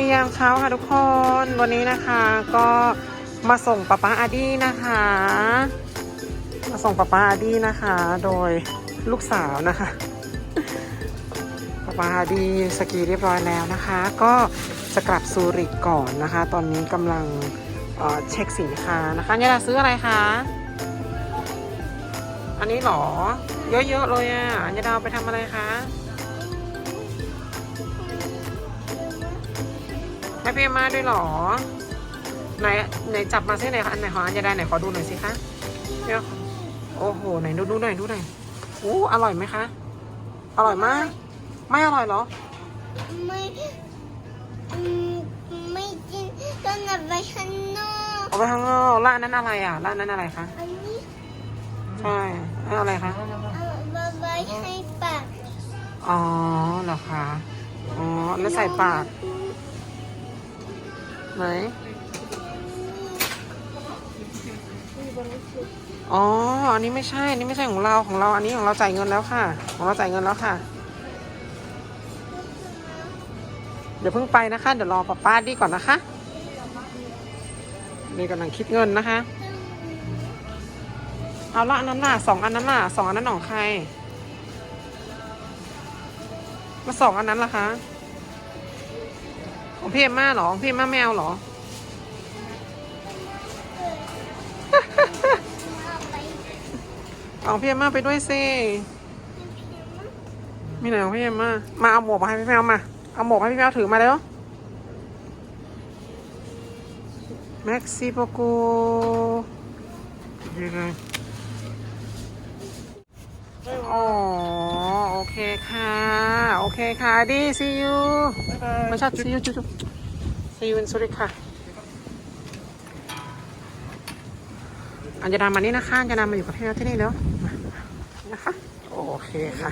ียามเช้าค่ะทุกคน วันนี้นะคะก็มาส่งป๊าป๊าอาดี้นะคะ มาส่งป๊าป๊าอาดี้นะคะ โดยลูกสาวนะคะป๊าป๊าอาดี้สกีเรียบร้อยแล้วนะคะ ก็จะกลับซูริกก่อนนะคะ ตอนนี้กำลังเเช็คสินค้านะคะยาดาซื้ออะไรคะอันนี้เหรอ เยอะๆเลยอะยาดาเอาไปทำอะไรคะ ให้พี่มาด้วยเหรอ ไหนไหนจับมาซิไหนคะอันไหนของอัญญาดาไหนขอดูหน่อยสิคะเดี๋ยวโอ้โหไหนดูดูหน่อยดูหน่อยอู้อร่อยไหมคะ อร่อยมาก ไม่อร่อยเหรอ ไม่อืมไม่กินต้องเอาไปข้างนอกเอาไปข้างนอกร้านนั้นอะไรอะร้านนั้นอะไรคะอันนี้ใช่ร้านอะไรคะเอาไปไว้ให้ปากอ๋อเหรอคะอ๋อแล้วใส่ปาก ไหนอ๋อ อันนี้ไม่ใช่ อันนี้ไม่ใช่ของเรา ของเรา อันนี้ของเราจ่ายเงินแล้วค่ะ ของเราจ่ายเงินแล้วค่ะ เดี๋ยวเพิ่งไปนะคะ เดี๋ยวรอป้าป้าดีก่อนนะคะนี่กำลังคิดเงินนะคะ เอาละอันนั้นล่ะสองอันนั้นล่ะสองอันนั้นของใคร มาสองอันนั้นล่ะคะ ของพี่เอ็มม่าเหรอของพี่เอ็มม่าแมวเหรอ เอาเพี่เอ็มม่าไปด้วยสิมีไหนของพี่เอ็มม่ามาเอาหมวกมาให้พี่แมวมา เอาหมวกให้พี่แมวถือมาแล้วเม็กซิโปโกยังไงอ๋อโอ เคค่ะ โอเคค่ะ ดี see you ไม่ใช่ see you จุ๊บ see you in Zurich ค่ะ อัญญาดามานี่นะคะอัญญาดามาอยู่กับพี่แมวที่นี่แล้วมานะคะ โอเคค่ะ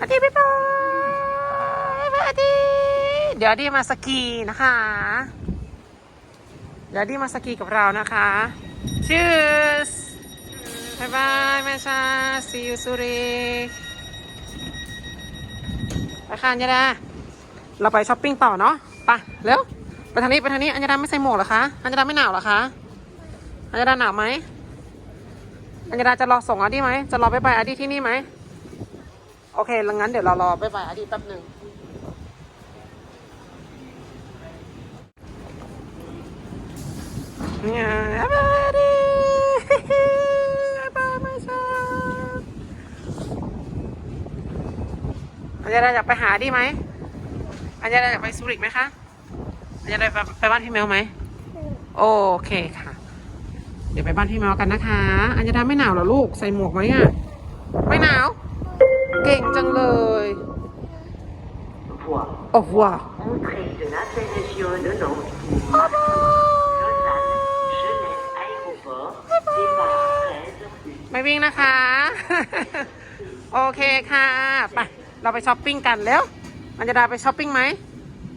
อาดีบ๊ายบายบ๊ายบายอาดีเดี๋ยวอาดีมาสกีนะคะ เดี๋ยวอาดีมาสกีกับเรานะคะ Cheers บ๊ายบายแม่ชา see you สุริไป ค่ะอัญญาดา เราไปช้อปปิ้งต่อเนาะไปเร็วไปทางนี้ไปทางนี้อัญญาดาไม่ใส่หมวกเหรอคะอัญญาดาไม่หนาวเหรอคะอัญญาดาหนาวไหมอัญญาดาจะรอส่งอาดีไหมจะรอไปไปอาดีที่นี่ไหมโอเคงั้นเดี๋ยวเรารอไปไปอาดีแป๊บหนึ่งเนี่ยบ๊ายบายอดีบ๊ายบายไม่ชอบอั ญญาดาอยากไปหาดีไหมอัญญาดาอยากไปซูริกไหมคะอัญญาดาไปไปบ้านพี่แมวไหมโอเคค่ะ เดี๋ยวไปบ้านพี่แมวกันนะคะ อัญญาดาไม่หนาวหรอลูกใส่หมวกไหมอะไม่หนาว เก่งจังเลยโอ้โหไม่วิ่งนะคะ โอเคค่ะ ไป เราไปช้อปปิ้งกันแล้ว อัญญาดาไปช้อปปิ้งไหม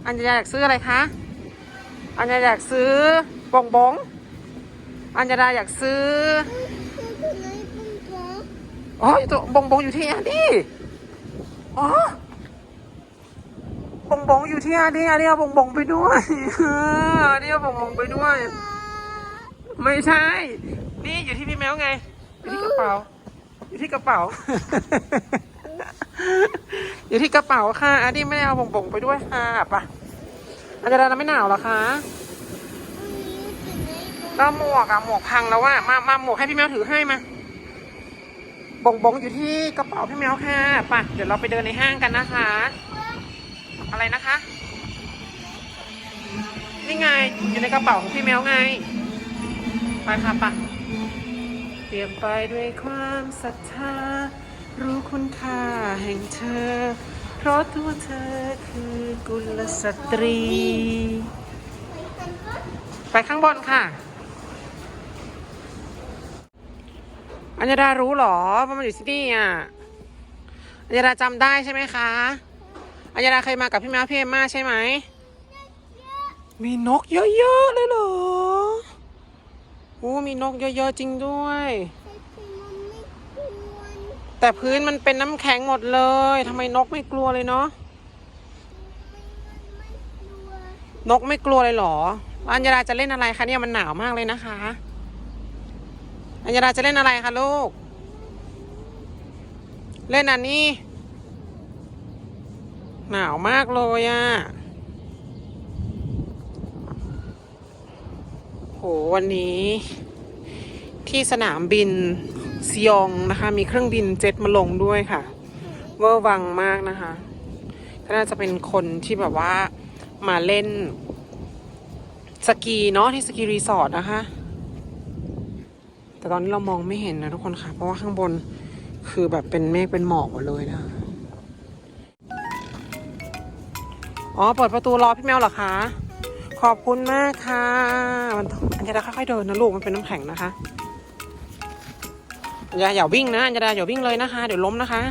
อัญญาดาอยากซื้ออะไรคะ อัญญาดาอยากซื้อบงบงอัญญาดาอยากซื้อคือไหนคุณพ่ออ๋ออยู่ตัวบงบงอยู่ที่อาดีอ๋อบงบงอยู่ที่อาดีอาดีเอาบงบงไปด้วยอาดีเอาบงบงไปด้วย ไม่ใช่ นี่อยู่ที่พี่แมวไง อยู่ที่กระเป๋า อยู่ที่กระเป๋า อยู่ที่กระเป๋าค่ะอาดีไม่ได้เอาบ่งบงไปด้วยค่ะปะอาจารย์ไม่หนาวหรอคะแล้วหมวกอะหมวกพังแล้วว่ามามาหมวกให้พี่แมวถือให้มาบ่งบงอยู่ที่กระเป๋าพี่แมวค่ะป่ะเดี๋ยวเราไปเดินในห้างกันนะคะ อะไรนะคะ นี่ไงอยู่ในกระเป๋าของพี่แมวไง ไปค่ะป่ะ เตรียมไปด้วยความศรัทธา รู้คุณค่าแห่งเธอ เพราะตัวเธอคือกุลสตรี ไปข้างบนค่ะ อัญญาดารู้หรอว่ามันอยู่ที่นี่อะ อัญญาดาจำได้ใช่ไหมคะ อัญญาดาเคยมากับพี่แมวพี่เอมมาใช่ไหม มีนกเยอะๆเลยเหรอ โอ้มีนกเยอะๆจริงด้วย แต่พื้นมันเป็นน้ำแข็งหมดเลยทำไมนกไม่กลัวเลยเนาะนกไม่กลัวเลยเหรออัญญาดาจะเล่นอะไรคะเนี่ยมันหนาวมากเลยนะคะ อัญญาดาจะเล่นอะไรคะลูก เล่นอันนี้ หนาวมากเลยอะ่ะโหวันนี้ที่สนามบิน ซิยองนะคะ มีเครื่องบินเจ็ตมาลงด้วยค่ะ เวอร์วังมากนะคะก็น่าจะเป็นคนที่แบบว่ามาเล่นสกีเนาะที่สกีรีสอร์ทนะคะ แต่ตอนนี้เรามองไม่เห็นนะทุกคนค่ะ เพราะว่าข้างบนคือแบบเป็นเมฆเป็นหมอกหมดเลยนะอ๋อ เปิดประตูรอพี่แมวเหรอคะ ขอบคุณมากค่ะ มันต้องอันจะค่อยๆเดินนะลูก มันเป็นน้ำแข็งนะคะ อย่าอย่าวิ่งนะอย่าอย่าวิ่งเลยนะคะ เดี๋ยวล้มนะคะ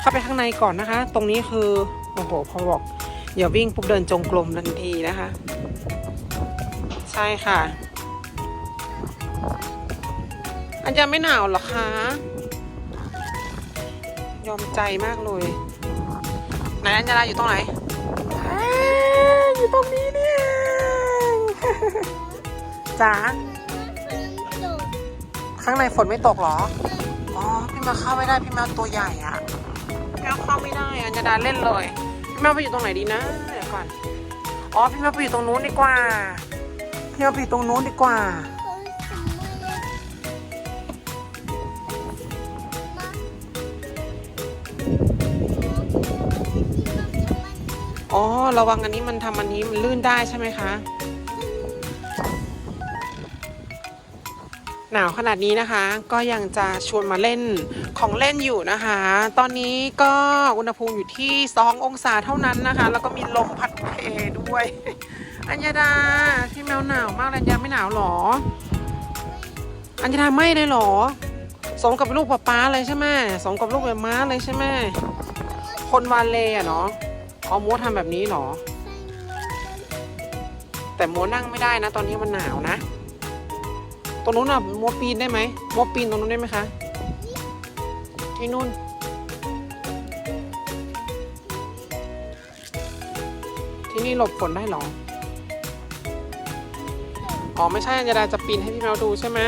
เข้าไปข้างในก่อนนะคะ ตรงนี้คือโอ้โหพอบอกอย่าวิ่งปุ๊บเดินจงกรมทันทีนะคะ ใช่ค่ะอันจะไม่หนาวหรอคะยอมใจมากเลยไหนอัญญาลาอยู่ตรงไหนออยู่ตรงนี้เนี่ยจ๋าข้างในฝนไม่ตกหรอ อ๋อพี่มาเข้าไม่ได้พี่มาตัวใหญ่อะพี่มาเข้าไม่ได้อัญญาดาเล่นเลยพี่มาไปอยู่ตรงไหนดีนะเดี๋ยวก่อนอ๋อพี่มาไปอยู่ตรงนู้นดีกว่าพี่มาไปอยู่ตรงนู้นดีกว่าอ๋อระวังอันนี้มันทำอันนี้มันลื่นได้ใช่ไหมคะ หนาวขนาดนี้นะคะ ก็ยังจะชวนมาเล่นของเล่นอยู่นะคะ ตอนนี้ก็อุณหภูมิอยู่ที่ 2 องศาเท่านั้นนะคะ แล้วก็มีลมพัดเพด้วย อัญญาดาพี่แมวหนาวมากเลยอัญญาไม่หนาวหรอ อัญญาดาไม่เลยหรอสมกับเป็นลูกป๊าป๊าเลยใช่ไหมสมกับลูกแบบม้าเลยใช่ไหมคนวาเลอะเนาะอ๋อมัวทำแบบนี้เหรอ แต่มัวนั่งไม่ได้นะ ตอนนี้มันหนาวนะ ตรงนู้นอะมัวปีนได้ไหมมัวปีนตรงนู้นได้ไหมคะที่นู่นที่นี่หลบฝนได้เหรอ อ๋อไม่ใช่อัญญาดาจะปีนให้พี่แมวดูใช่ไหม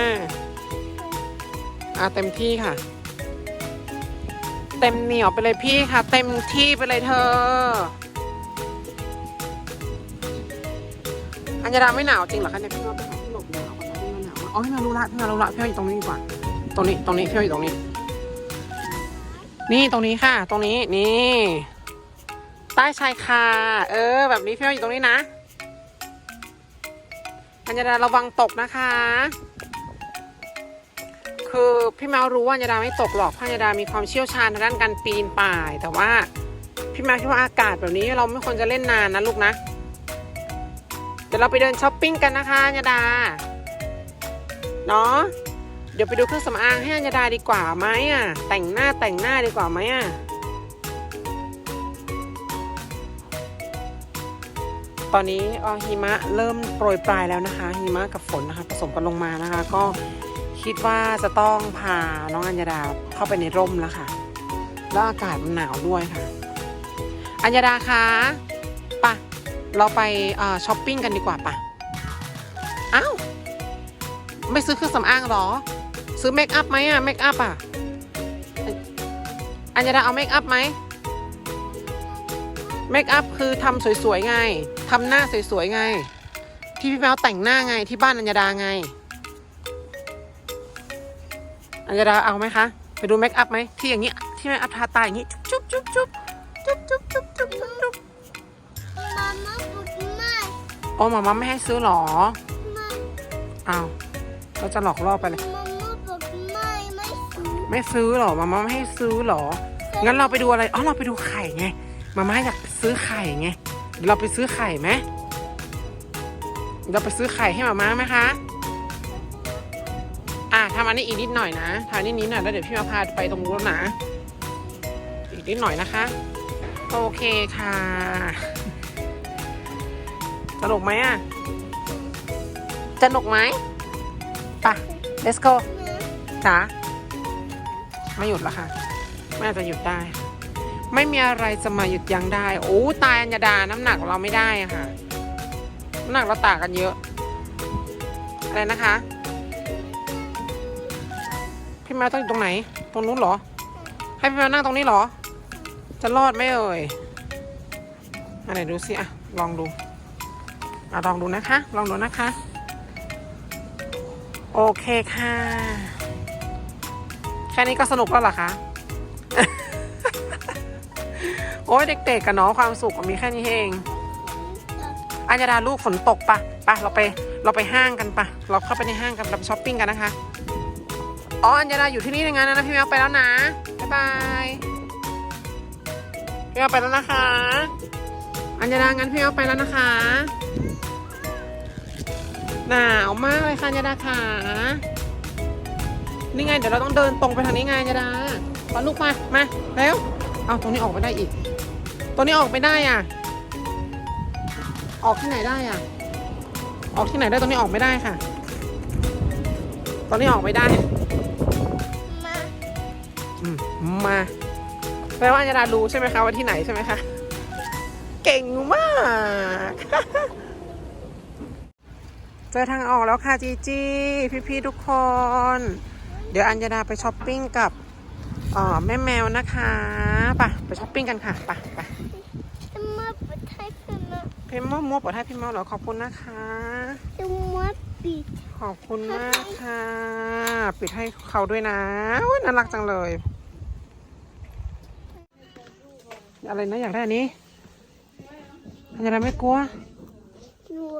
อะเต็มที่ค่ะ เต็มเหนียวไปเลยพี่ค่ะ เต็มที่ไปเลยเธอ อัญญาดาไม่หนาวจริงเหรอคะเนี่ยพี่แมว อ๋อพี่แมวรู้ละพี่แมวรู้ละพี่แมวอยู่ตรงนี้ดีกว่า ตรงนี้ตรงนี้พี่แมวอยู่ตรงนี้ นี่ตรงนี้ค่ะ ตรงนี้นี่ใต้ชายคาเออ แบบนี้พี่แมวอยู่ตรงนี้นะอัญญาดาระวังตกนะคะ คือพี่แมวรู้ว่าอัญญาดาไม่ตกหรอกเพราะอัญญาดามีความเชี่ยวชาญทางด้านการปีนป่าย แต่ว่าพี่แมวคิดว่าอากาศแบบนี้เราไม่ควรจะเล่นนานนะลูกนะ เดี๋ยวเราไปเดินช้อปปิ้งกันนะคะอัญญาดา เนาะเดี๋ยวไปดูเครื่องสำอางให้อัญญาดาดีกว่าไหมอะ แต่งหน้าแต่งหน้าดีกว่าไหมอะตอนนี้เอ่อหิมะเริ่มโปรยปลายแล้วนะคะหิมะกับฝนนะคะผสมกันลงมานะคะ ก็คิดว่าจะต้องพาน้องอัญญาดาเข้าไปในร่มแล้วค่ะ แล้วอากาศมันหนาวด้วยค่ะ อัญญาดาคะปะเราไปช้อปปิ้งกันดีกว่าปะ ไม่ซื้อเครื่องสำอางหรอ ซื้อเมคอัพไหมอะเมคอัพอะอัญญาดาเอาเมคอัพไหมเมคอัพคือทำสวยๆไงทำหน้าสวยๆไง ที่พี่แมวแต่งหน้าไงที่บ้านอัญญาดาไง อัญญาดาเอาไหมคะไปดูเมคอัพไหมที่อย่างนี้ที่เมคอัพทาตาอย่างนี้จุ๊บจุ๊บจุ๊บจุ๊บจุ๊บจุ๊บจุ๊บจุ๊บจุ๊บมาม่าบอกไม่โอ้มาม่าไม่ให้ซื้อหรออ้าว เราจะหลอกล่อไปเลย มาม่าบอกไม่ไม่ซื้อไม่ซื้อเหรอมาม่าไม่ให้ซื้อเหรอ งั้นเราไปดูอะไรอ๋อเราไปดูไข่ไงมาม่าอยากซื้อไข่ไงเดี๋ยวเราไปซื้อไข่ไหมเราไปซื้อไข่ให้มาม่าไหมคะอะทำอันนี้อีกนิดหน่อยนะทำอันนี้นิดหน่อยแล้วเดี๋ยวพี่มาพาไปตรงนู้นนะอีกนิดหน่อยนะคะ โอเคค่ะสนุกไหมอะสนุกไหมไป let's go จ๋าไม่หยุดแล้วค่ะ ไม่อาจจะหยุดได้ ไม่มีอะไรจะมาหยุดยั้งได้ โอ้ตายอัญญาดา น้ำหนักเราไม่ได้อะค่ะ น้ำหนักเราต่างกันเยอะ อะไรนะคะ พี่แมวต้องอยู่ตรงไหน ตรงนู้นเหรอ ให้พี่แมวนั่งตรงนี้เหรอ จะรอดไหมเอ่ยอันไหนดูสิอะลองดูอะลองดูนะคะ ลองดูนะคะ โอเคค่ะ แค่นี้ก็สนุกแล้วหรอคะ โอ้ยเด็กๆกับน้องความสุขก็มีแค่นี้เองอัญญาดาลูกฝนตกปะปะเราไปเราไปห้างกันปะเราเข้าไปในห้างกันเราไปช้อปปิ้งกันนะคะ อ๋ออัญญาดาอยู่ที่นี่ในงานนะพี่แมวไปแล้วนะ บ๊ายบายพี่แมวไปแล้วนะคะ อัญญาดางั้นพี่แมวไปแล้วนะคะ หนาวมากเลยค่ะอัญญาดาค่ะนี่ไง เดี๋ยวเราต้องเดินตรงไปทางนี้ไงอัญญาดาขอลูกมา มาเร็วเอาตรงนี้ออกไปได้อีก ตรงนี้ออกไปได้อะ ออกที่ไหนได้อะ ออกที่ไหนได้ตรงนี้ออกไม่ได้ค่ะ ตอนนี้ออกไม่ได้ มาอืมมาแปลว่าอัญญาดารู้ใช่ไหมคะว่าที่ไหนใช่ไหมคะ เก่งมาก เจอทางออกแล้วค่ะจีจีพี่ๆทุกคน เดี๋ยวอัญญาดาไปช้อปปิ้งกับเอ่อแม่แมวนะคะไปไปช้อปปิ้งกันค่ะไปไปจะมาปิดให้เป็นมาพิมพ์มัวมัวปลดให้พิมพ์มัวเหรอขอบคุณนะคะจะมาปิดขอบคุณมากค่ะ ปิดให้เขาด้วยนะอุ๊ยน่ารักจังเลย อะไรนะอยากได้อันนี้อันนี้ไม่กลัวตัว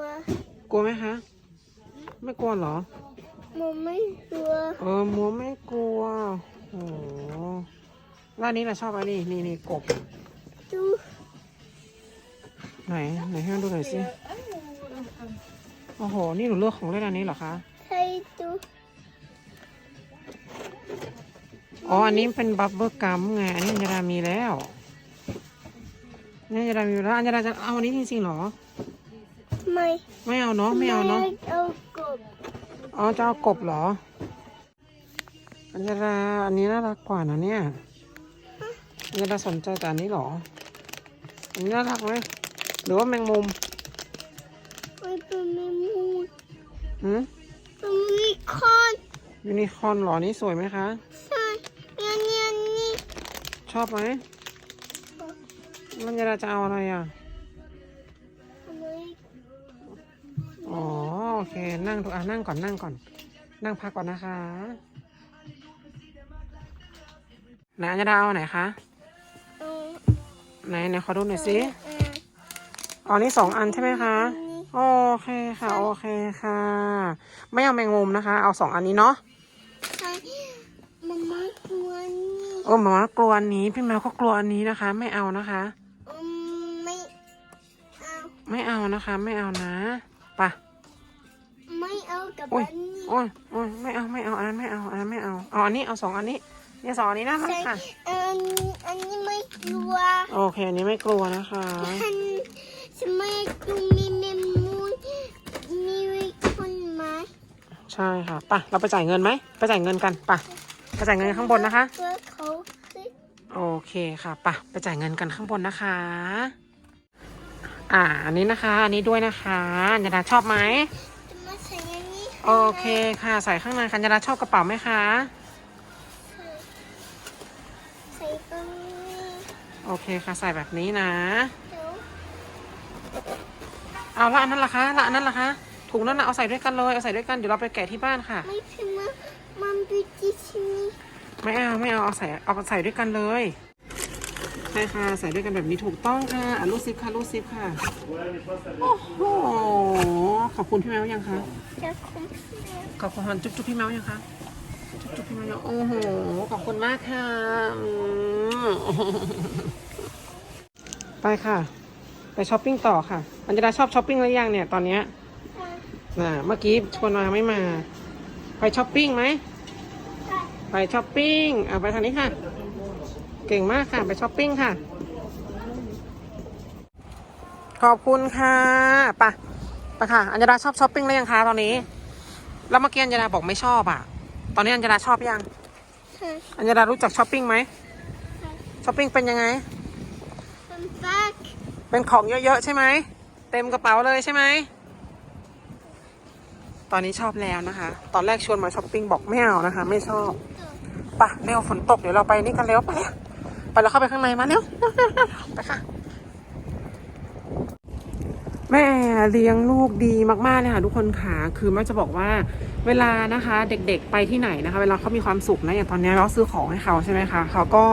กลัวไหมคะ ไม่กลัวเหรอมันไม่ตัวเออมัวไม่กลัวโอ้โหร้านนี้เราชอบอันนี้นี่นี่กบดูไหนไหนให้มันดูหน่อยสิโอ้โห นี่หนูเลือกของเล่นอันนี้เหรอคะใช้ดูอ๋ออันนี้เป็นบับเบิลกัมไงอันนี้อัญญาดามีแล้วนี่อัญญาดามีแล้วอัญญาดาจะเอาอันนี้จริงๆเหรอ ไม่ไม่เอาเนาะไม่เอาเนาะไม่เอากบอ๋อจะเอากบเหรอ อัญญาดาอันนี้น่ารักกว่านะเนี่ยอัญญาดาสนใจแต่อันนี้เหรออันนี้น่ารักไหมหรือว่าแมงมุมไม่เป็นไม่มูดหืมมันมีคอนยูนิคอร์นเหรอนี่สวยไหมคะใช่เนี่ยเนี่ยนี่ชอบไหมอัญญาดาจะเอาอะไรอะ อโอเค นั่งดูอะนั่งก่อนนั่งก่อน นั่งพักก่อนนะคะไหนอัญญาดาเอาไหนคะเอาไหนไหนขอดูหน่อยสิเอออ๋อนี่สองอันใช่ไหมคะ โอเคค่ะ โอเคค่ะ ไม่เอาแมงมุมนะคะ เอาสองอันนี้เนาะใช่มันไม่ตัวนี่โอ้หมากลัวอันนี้ พี่แมวก็กลัวอันนี้นะคะ ไม่เอานะคะอืมไม่เอา ไม่เอานะคะ ไม่เอานะไปะไม่เอา กับโอ้ยอันนี้โอ้ยโอ้ยไม่เอาไม่เอาอันนั้นไม่เอาอันนั้นไม่เอาเอาอันนี้เอาสองอันนี้เนี่ยสองอันนี้น่ารักใช่ค่ะอันนี้อันนี้ไม่กลัวโอเคอันนี้ไม่กลัวนะคะ ฉันฉันไม่ดูมีเมมมูนมีวิคนไหมใช่ค่ะไปะเราไปจ่ายเงินไหมไปจ่ายเงินกันไปะไปจ่ายเงินข้างบนนะคะ ตัวเขาสิโอเคค่ะไปะไปจ่ายเงินกันข้างบนนะคะ อ่าอันนี้นะคะ อันนี้ด้วยนะคะอัญญาดาชอบไหม โอเคค่ะใส่ข้างในคัญญาดาชอบกระเป๋าไหมคะ ใส่ตรงนี้โอเคค่ะใส่แบบนี้นะเดี๋ยวเอาละอันนั้นล่ะคะละอันนั้นล่ะคะถุงนั้นนะเอาใส่ด้วยกันเลยเอาใส่ด้วยกันเดี๋ยวเราไปแกะที่บ้านค่ะ ไม่พิมพ์ว่ามันดูที่ที่นี่ไม่เอาไม่เอาเอาใส่เอาใส่ด้วยกันเลย ใช่ค่ะ ใส่ด้วยกันแบบนี้ถูกต้องค่ะอะลูกซิปค่ะลูกซิปค่ะ โอ้โห ขอบคุณพี่แมวยังคะ จะคุ้มขอบคุณจุ๊บจุ๊บพี่แมวยังคะ จุ๊บจุ๊บพี่แมวยังโอ้โห ขอบคุณมากค่ะอืมไปค่ะ ไปช้อปปิ้งต่อค่ะ อัญญาดาชอบช้อปปิ้งหรือยังเนี่ยตอนเนี้ยน่ะ เมื่อกี้ชวนมาไม่มา ไปช้อปปิ้งไหม ไปช้อปปิ้ง อะไปทางนี้ค่ะ เก่งมากค่ะ ไปช้อปปิ้งค่ะ ขอบคุณค่ะไปไปค่ะ อัญญาดาชอบช้อปปิ้งแล้วยังคะตอนนี้ แล้วเมื่อกี้อัญญาดาบอกไม่ชอบอะ ตอนนี้อัญญาดาชอบยังค่ะอัญญาดารู้จักช้อปปิ้งไหมช้อปปิ้งเป็นยังไงเป็นบักเป็นของเยอะๆใช่ไหม เต็มกระเป๋าเลยใช่ไหม ตอนนี้ชอบแล้วนะคะ ตอนแรกชวนมาช้อปปิ้งบอกไม่เอานะคะ ไม่ชอบปะเร็วฝนตกเดี๋ยวเราไปนี่กันเร็วไปเร็ว ไปเราเข้าไปข้างในมาเร็วไปค่ะ แม่เลี้ยงลูกดีมากๆเลยค่ะทุกคนค่ะคือแม่จะบอกว่าเวลานะคะ เด็กๆไปที่ไหนนะคะ เวลาเขามีความสุขนะอย่างตอนนี้เราซื้อของให้เขาใช่ไหมคะเขาก็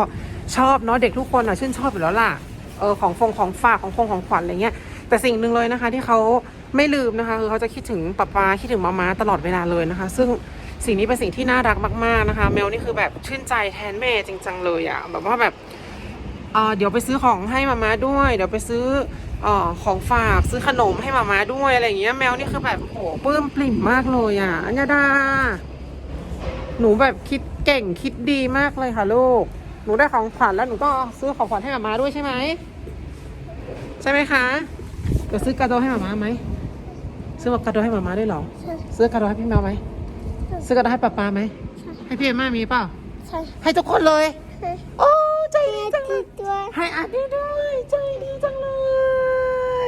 ชอบเนาะเด็กทุกคนอะชื่นชอบอยู่แล้วล่ะเออของฟงของฝากของฟงของขวัญอะไรเงี้ยแต่สิ่งหนึ่งเลยนะคะ ที่เขาไม่ลืมนะคะคือเขาจะคิดถึงป๊าป๊าคิดถึงมามาตลอดเวลาเลยนะคะ ซึ่ง สิ่งนี้เป็นสิ่งที่น่ารักมาก ๆนะคะแมวนี่คือแบบชื่นใจแทนแม่จริงจังเลยอะแบบว่าแบบเดี๋ยวไปซื้อของให้มาม่าด้วย เดี๋ยวไปซื้ออของฝากซื้อขนมให้มาม่าด้วยอะไรอย่างเงี้ยแมวนี่คือแบบโหปลื้มปลิ่มมากเลยอะอัญญาดา หนูแบบคิดเก่งคิดดีมากเลยค่ะลูก หนูได้ของขวัญแล้วหนูก็ซื้อของขวัญให้มาม่าด้วยใช่ไหมใช่ไหมคะเดี๋ยวซื้อกาโดให้มาม่าไหมซื้อกาโดให้มาม่าด้วยเหรอซื้อกาโดให้พี่แมวไหม ซื้อกาโดให้ป๊าป๊าไหม ให้พี่เอ็มม่ามีเปล่า ใช่ ให้ทุกคนเลยใช่โอ้ใจดีจังเลยตัวให้อาร์ตี้ด้วยใจดีจังเล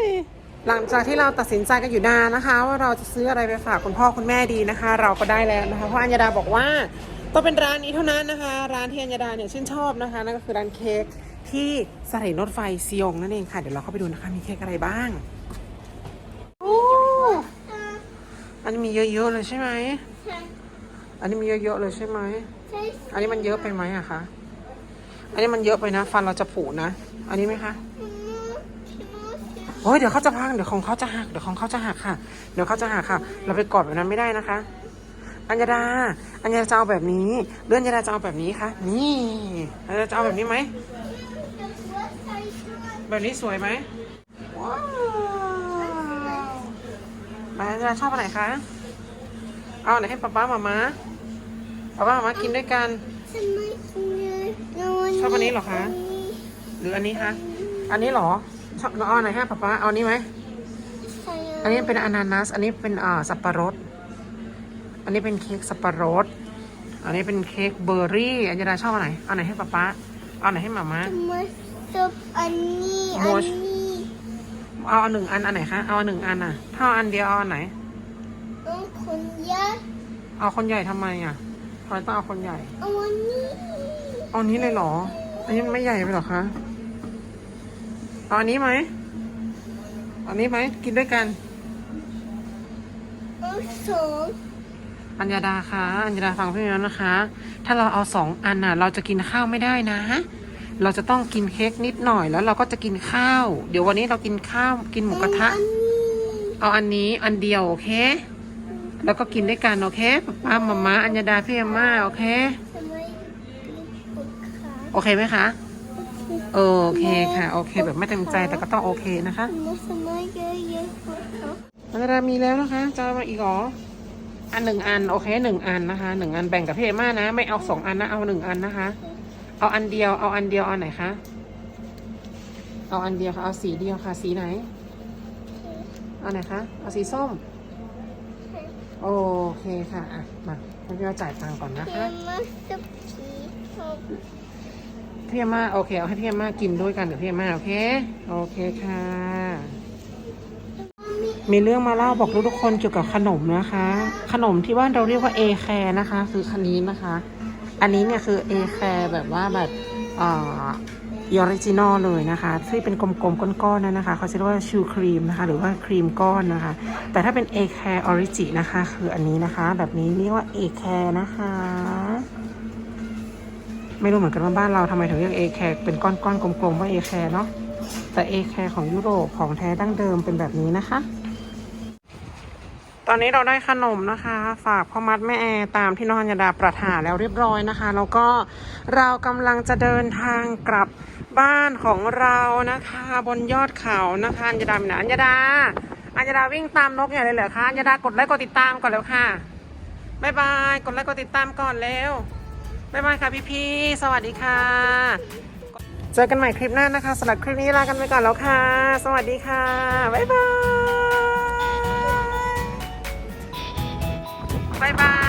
ย หลังจากที่เราตัดสินใจกันอยู่นานนะคะ ว่าเราจะซื้ออะไรไปฝากคุณพ่อคุณแม่ดีนะคะ เราก็ได้แล้วนะคะ เพราะอัญญาดาบอกว่าต้องเป็นร้านนี้เท่านั้นนะคะ ร้านที่อัญญาดาเนี่ยชื่นชอบนะคะนั่นก็คือร้านเค้กที่สถานีรถไฟซียงนั่นเองค่ะ เดี๋ยวเราเข้าไปดูนะคะมีเค้กอะไรบ้างโอ้อันนี้มีเยอะๆเลยใช่ไหม ใช่อันนี้มีเยอะๆเลยใช่ไหม ใช่อันนี้มันเยอะไปไหมอะคะ อันนี้มันเยอะไปนะ ฟันเราจะผุนะ อันนี้ไหมคะโอ้ยเดี๋ยวเขาจะพัง เดี๋ยวของเขาจะหัก เดี๋ยวของเขาจะหักค่ะ เดี๋ยวเขาจะหักค่ะ เราไปกอดแบบนั้นไม่ได้นะคะ อัญญาดา อัญญาดาจะเอาแบบนี้ เลื่อนอัญญาดาจะเอาแบบนี้ค่ะ นี่อัญญาดาจะเอาแบบนี้ไหม แบบนี้สวยไหมว้าวอัญญาดาชอบอันไหนคะ เอาอันไหนให้ป๊าป๊ามามาป๊าป๊ามามากินด้วยกันทำไมกินเลยชอบอันนี้เหรอคะ หรืออันนี้คะ อันนี้เหรอชอบเราเอาอันไหนให้ป๊าป๊าเอาอันนี้ไหมใช่อันนี้เป็นอนานัส อันนี้เป็นอ่าสับปะรด อันนี้เป็นเค้กสับปะรด อันนี้เป็นเค้กเบอร์รี่ อันยดาชอบอันไหน เอาไหนให้ป๊าป๊าเอาไหนให้หมาม้าทำไมซุปอันนี้ อัน Mush นี้ เอาอันหนึ่งอันอันไหนคะ เอาอันหนึ่งอันอะถ้าเอาอันเดียวเอาอันไหน ต้องคนยัดเอาคนใหญ่ทำไมอะทำไมต้องเอาคนใหญ่ เอาอันนี้เอาอันนี้เลยเหรอ อันนี้มันไม่ใหญ่ไปหรอคะเอาอันนี้ไหมเอาอันนี้ไหมกินด้วยกัน เอาสองอัญญาดาคะอัญญาดาฟังพี่แล้วนะคะ ถ้าเราเอาสองอันน่ะ เราจะกินข้าวไม่ได้นะ เราจะต้องกินเค้กนิดหน่อยแล้วเราก็จะกินข้าว เดี๋ยววันนี้เรากินข้าวกินหมูกระทะอันนี้เอาอันนี้อันเดียวโอเค แล้วก็กินด้วยกันโอเคป๊าป๊ามาม่าอัญญาดาพี่เอ็มม่าโอเค ทำไมปวดขาโอเคไหมคะโอเคค่ะ โอเค แบบไม่เต็มใจแต่ก็ต้องโอเคนะคะทำไมทำไมเยอะๆปวดขาอัญญาดามีแล้วนะคะจะเอามาอีกเหรออันหนึ่งอันโอเคหนึ่งอันนะคะหนึ่งอันแบ่งกับพี่อมม่านะ ไม่เอาสองอันนะเอาหนึ่งอันนะคะ เอาอันเดียวเอาอันเดียวเอาไหนคะเอาอันเดียวค่ะเอาสีเดียวค่ะสีไหนเอาไหนคะเอาสีส้ม โอเคค่ะอะมาให้พี่มาจ่ายตังค์ก่อนนะเดี๋ยคะมาซุปผีชอบพี่เอมม่าโอเคเอาให้พี่เอมม่ากินด้วยกันเดี๋ยวพี่เอมม่าโอเคโอเคค่ะ มีเรื่องมาเล่าบอกทุกๆคนเกี่ยวกับขนมนะคะ ขนมที่บ้านเราเรียกว่าเอแคร์นะคะ คือคันนี้นะคะ อันนี้เนี่ยคือเอแคร์แบบว่าแบบอ่า ออริจินอลเลยนะคะที่เป็นกลมๆก้อนๆนั่นนะคะเขาจะเรียกว่าชูครีมนะคะ หรือว่าครีมก้อนนะคะ แต่ถ้าเป็นเอแคร์ออริจินะคะ คืออันนี้นะคะ แบบนี้เรียกว่าเอแคร์นะคะ ไม่รู้เหมือนกันว่าบ้านเราทำไมถึงเรียกเอแคร์เป็นก้อนๆกลมๆว่าเอแคร์เนาะแต่เอแคร์ของยุโรปของแท้ดั้งเดิมเป็นแบบนี้นะคะตอนนี้เราได้ขนมนะคะ ฝากพ่อมัดแม่แอร์ตามที่น้องอัญดาประทานแล้วเรียบร้อยนะคะ แล้วก็เรากำลังจะเดินทางกลับ บ้านของเรานะคะ บนยอดเขานะคะอัญญาดาหนอัญดาอัญดาวิ่งตามนกอย่างไรเหรอคะอัญดากดไลค์กดติดตามก่อนแล้วค่ะบายบายกดไลค์กดติดตามก่อนแล้วบายบายค่ะพี่พีสวัสดีค่ะ เจอกันใหม่คลิปหน้านะคะสำหรับคลิปนี้ลากันไปก่อนแล้วค่ะ สวัสดีค่ะบายบายบายบาย